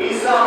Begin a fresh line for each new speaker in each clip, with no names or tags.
Isa.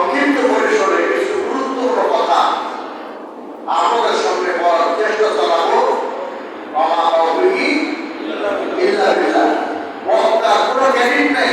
সংক্ষিপ্ত পরিসরে কিছু গুরুত্বপূর্ণ কথা আপনাদের সামনে বলার চেষ্টা চালাবো। আমার ইল্লা বিল্লাহ। বক্তার কোনো ক্রেডিট নেই।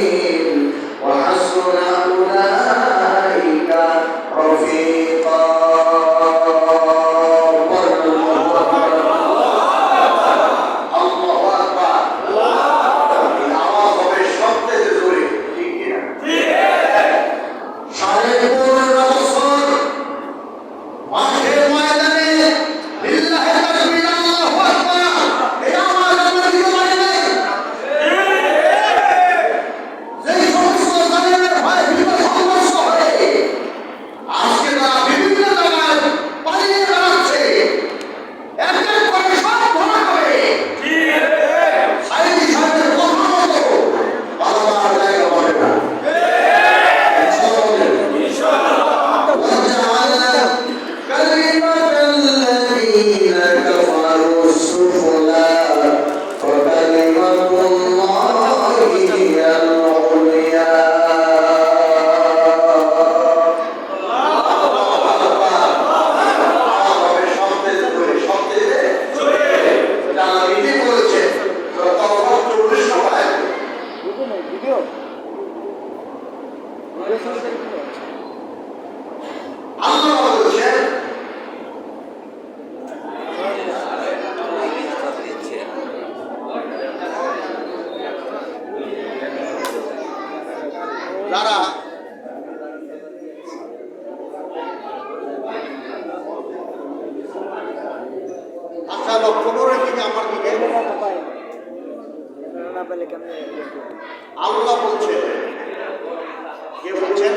que আচ্ছা লক্ষ্য করে দিকে আমার দিকে।
পারলে কেমন
আল্লাহ বলছেন। কে বলছেন?